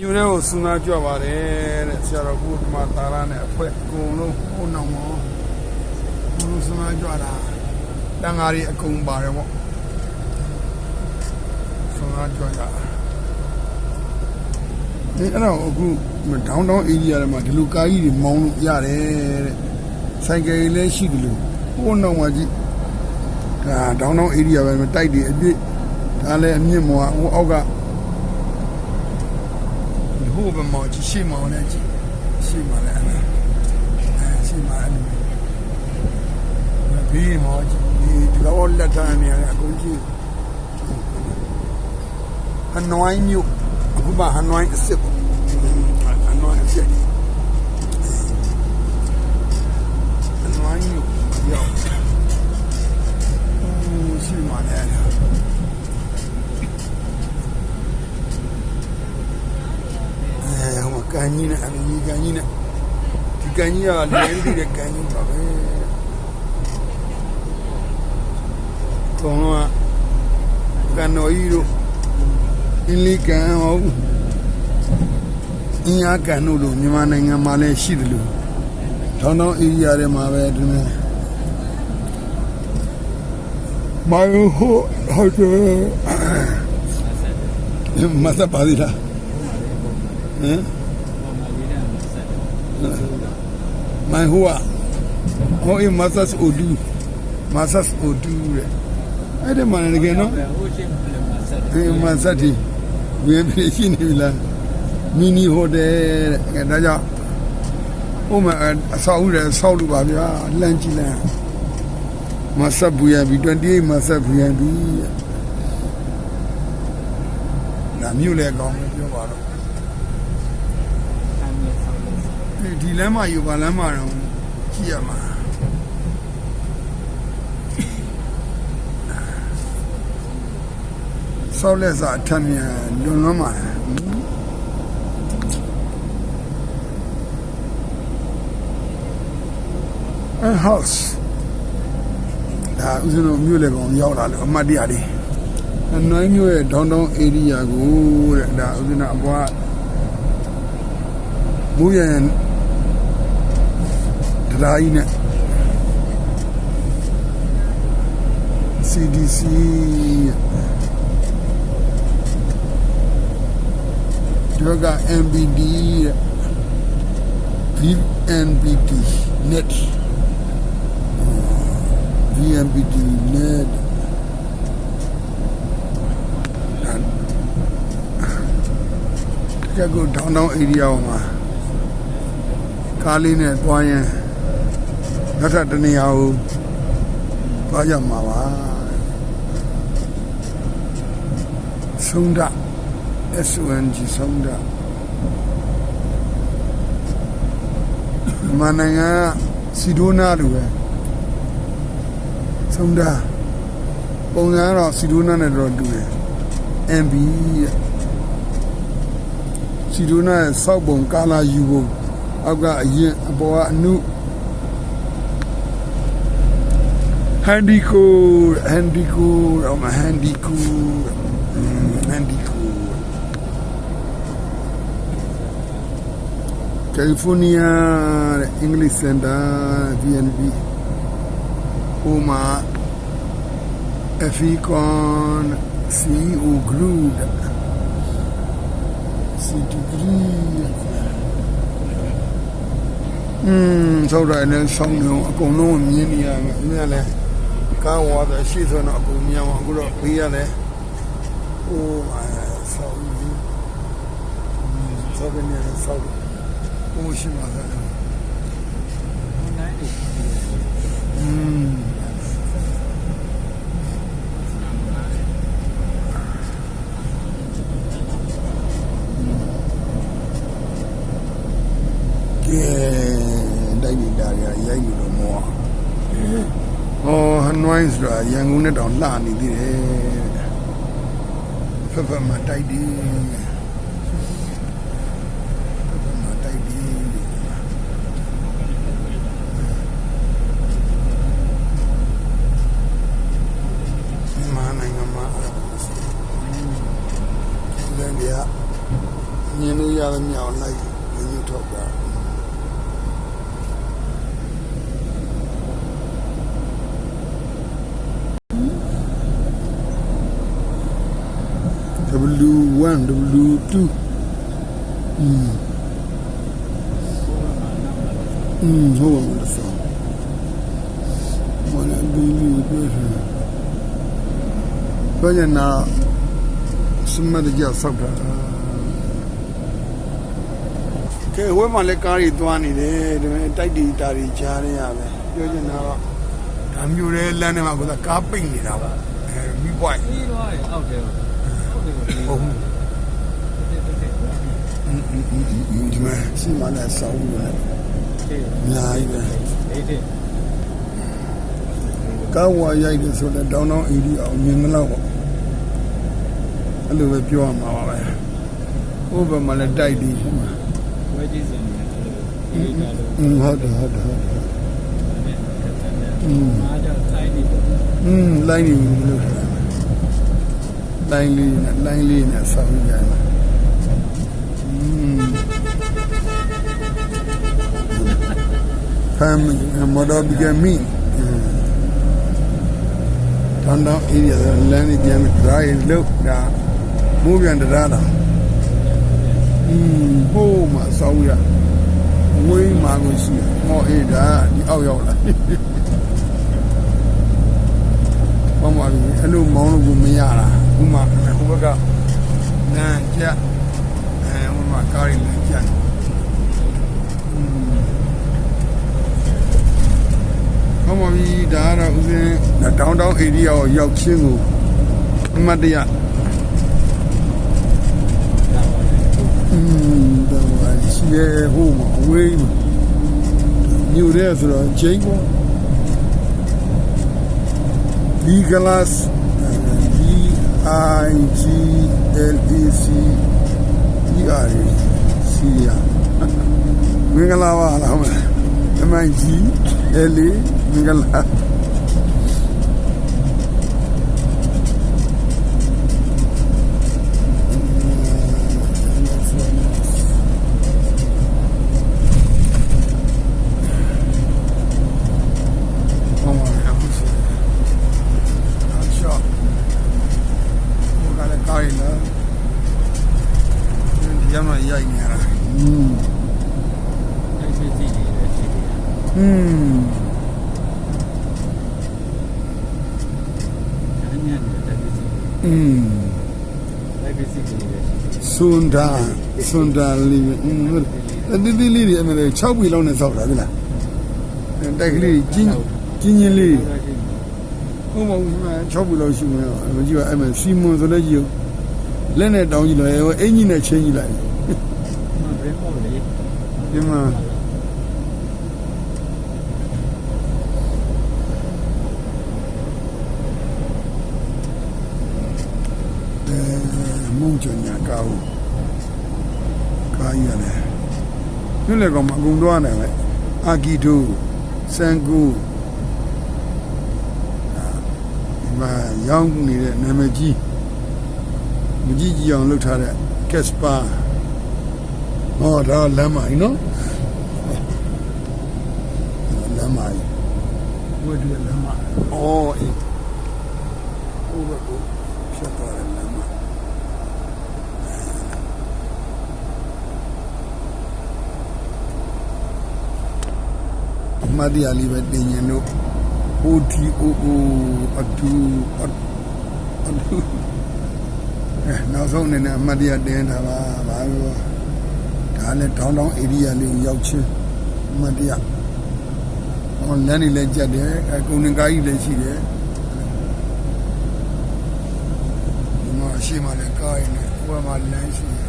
ညူတဲ့ကိုစူနာကြွပါတယ်တဲ့ဆရာတော်ဘုရားတာရနဲ့အဖွဲအကုန်လုံးဟိုနောင်မောဘုရားစူနာကြွတာတန်ဃာတွေအကုန်ပါတယ်ပေါ့စူနာကြွတာဒီအဲ့တော့အခုဒေါင်းဒေါင်းအေရီးယားထဲမှာဒီလိုကားကြီးတွေမောင်းလို့ရတယ်တဲ့ဆိုင်ကယ်ကြီးလည်းရှိတယ်လို့ဟိုနောင်မှာကြည့်ဒါဒေါင်းဒေါင်းအေရီးယားပဲတိုက်တယ်အပြစ်ဒါလည်းအမြင့်မောဟိုအောက်က ဟိုဘက်မှာကြည့်ရှိမောင်းနေကြည့်ရှိမှလည်းအဲ့ဒါအဲရှိမှအဲ့ဒါဘေးမှာကြည့်ဒီတော့လက်ထမ်းနေရအကုန်ကြည့်ဟနွိုင်းမြို့အခုမှဟနွိုင်းအစ်စ်ပေါ့ဟနွိုင်းအစ်စ်ဟနွိုင်းမြို့ရော က်ဦးရှိမှလည်းအဲ့ဒါအဲဟိုမှာကန်ကြီးနဲ့အမကြီးကန်ကြီးနဲ့ဒီကန်ကြီးကလည်းပြီးတဲ့ကန်ကြီးပါပဲကောင်းတော့ကန်တော်ကြီးတို့အင်းလေးကန်ဟုတ်အင်းအားကန်တို့လိုမြန်မာနိုင်ငံမှာလည်းရှိတယ်လို့ထောင်းထောင်းအေရီးယားထဲမှာပဲဒီနေ့မိုင်ဟိုဟုတ်တယ်မဆက်ပါသေးလားဟမ် မိုင်ဟိုอ่ะဟိုအမဆတ်အိုဒူမဆတ်အိုဒူတဲ့အဲ့ဒီမှာလည်းတကယ်နော်ဟုတ်ရှင်းတယ်မှာဆက်အေးမဆတ်တီဝင်းပြရှိနေပြီလားမီနီဟိုတယ်တဲ့ဒါကြောင့်ဟိုမှာအဆောက်အဦတွေဆောက်လို့ပါဗျာလမ်းကြည့်လမ်းမဆတ်ဘူးရပြီ28မဆတ်ဘူးရပြီဒါမြို့လေကောင်းတယ်ပြောပါတော့ ခံရဆောင်လို့ ဒီလမ်းမယူပါလမ်းမတော့ကြည့်ရမှာဆောက်လက်စာအထက်မြန်လွန်လွန်မှာအဟောက်စ်ဒါဥစဉ်တို့မြို့လေကောင်ရောက်လာလို့အမတ်တရားလေးအနွိုင်းမြို့ရဲ့ဒေါင်းဒေါင်းဧရိယာကိုတဲ့ဒါဥစဉ်တို့အပွားမူရန် တရားကြီးနဲ့ CDC ဒီက MBD တဲ့ VNBD net VNBD net တကယ်ကိုဒေါင်းဒေါင်း area မှာကားလေးနဲ့တွားရင် နောက်ထပ်တနေရာကိုသွားကြမှာပါဆုံးဒ SONG ဆုံးဒမနင်္ဂစီဒိုနာလိုပဲဆုံးဒပုံစံတော့စီဒိုနာနဲ့တော့တူတယ် MB ရဲ့စီဒိုနာရဲ့စောက်ပုံကာလာယူပုံအောက်ကအရင်အပေါ်ကအနုဟန်ဒီကိုဟန်ဒီကိုအမဟန်ဒီ ကိုဟန်ဒီကိုကယ်လီဖိုးနီးယားတဲ့အင်္ဂလိပ်စင်တာ VNB ဟိုမှာ FECON CEO Group City Group อืมဆောက်တယ်လည်းဆောင်းနေအောင်အကုန်လုံးမြင်နေရမယ်အင်းလည်း ကားဝါတယ်ရှေ့ဆိုတော့အကုန်မြင်အောင်အခုတော့ဘေးရတယ်ဟိုအဲဆောင်းကြီးဆောက်နေတယ်ဆောက်ဟိုရှိမှာလည်းနိုင်တယ်อืมကဲတိုက်နေတာရရိုက်လို့တော့မော ဟောဟနွိုင်းဆိုတာရန်ကုန်နဲ့တောင်လှနေသေးတယ်ဖက်ဖက်မှာတိုက်တယ်ဖက်ဖက်မှာတိုက်တယ် မြန်မာနိုင်ငံမှာလည်းပြညနေ ရသမျှကိုလိုက်ညှို့ထုတ်တာ W1 W2 อืมอืมဟုတ်ပါဘူးဆောမနဘီလီပဲဘာညာနာစမတ်ကြဆောက်တာကဲဝဲမှာလည်းကားတွေသွားနေတယ်ဒါပေမဲ့တိုက်တီတာတွေကြားရရပဲပြောချင်တာတော့ဒါမျိုးလဲလမ်းထဲမှာကကားပိတ်နေတာပါအဲမိပွိုင်း ပြီးတော့ရအောက်တယ်ဟုတ်တယ်ဟုတ်တယ် ဟုတ် တက်တက်တက် ဒီမှာစီမနဲ့ဆောင်းနေတယ် တယ် အများကြီးပဲ အေးတယ် ကားဝါရိုက်တယ်ဆိုတော့တောင်းတောင်းအေဒီအောင်မြင်မလို့ပေါ့အဲ့လိုပဲပြောရမှာပါပဲဟိုဘက်မှာလည်းတိုက်ပြီးဟိုမှာ ဝဲကြီးစင်တယ်အေးကြလို့ อืมဟုတ်တယ်ဟုတ်တယ်ဟုတ်တယ် อืมအားကြောင့်တိုင်းနေပေါ့ อืมလိုင်းနေပြီလို့ဆိုတာလိုင်းလေးနဲ့လိုင်းလေးနဲ့ဆော ဖမ်းမော်တော်ဘီကမီတန်တောင်းအေးရလမ်းနေပြန်ပြီးဒရိုင်းလို့ဒါမိုးပြန်တရားတာอืมဟိုးမှာဆောင်းရဝိမ်းမှာကိုရှိဟောအေးဒါဒီအောက်ရောက်လာဘာမှမအဲ့လိုမောင်းလို့ကိုမရတာဥမာဟိုဘက်ကနန်းကြအဲဥမာကားရည်လည်းကြဘာ မှမပြီးဒါကတော့ဥစဉ်တောင်တောင်ဧရိယာကိုရောက်ချင်းကိုအမတ်တရอืมဒါပါရှိရဲဟိုမှာအဝေးမှာညူရဲဆိုတော့ချိန်ပေါ့ B class B I G L E C E R E C ရမင်္ဂလာပါလားမ M I G L E စွန်ဒါစွန်ဒါလေးပဲอืมဟုတ်တယ်တိတိလေးတွေအမေ6ပြီလောက်နဲ့စောက်တာပြီလားအဲတိုက်ကလေးကြီးကြီးကြီးလေးဟုတ်မဟုတ်6ပြီလောက်ရှိမယ်မကြည့်ပါအဲ့မဲ့စီမွန်ဆိုလည်းကြည့်လက်နဲ့တောင်းကြည့်လိုက်အင်ကြီးနဲ့ချင်းကြည့်လိုက်မဘယ်ပေါ့လေဒီမှာအဲမုံချညာကော င်းကားရတယ်ညလည်းကောင်မအကုန်တော့နေပဲအာဂီတိုစန်ကူဒီမှာရောင်းနေတဲ့နာမည်ကြီးမကြီးကြီးအောင်လုပ်ထားတဲ့ကက်စပါဟောဒါလမ်းမကြီးနော်လမ်းမကြီးဝတ်ဒီလမ်းမအော်အေးဟိုဘက်ကိုဖြတ်သွားတယ်လ မ်းမမတ်တရားလေးပဲတင်ရင်တို့ OTOO အတူအတူအဲနောက်ဆုံးအနေနဲ့အမတ်တရားတင်တာပါဘာလို့ဒါလည်းတောင်းတောင်း area လေးကိုရောက်ချင်းအမတ်တရားဟောလမ်းနေလည်းကြက်တယ်အဲကုန်ငင်ကားကြီးလည်းရှိတယ်ဒီမှာအရှိမှလည်းကားရင်းနဲ့ဟိုမှာလမ်းရှိတယ်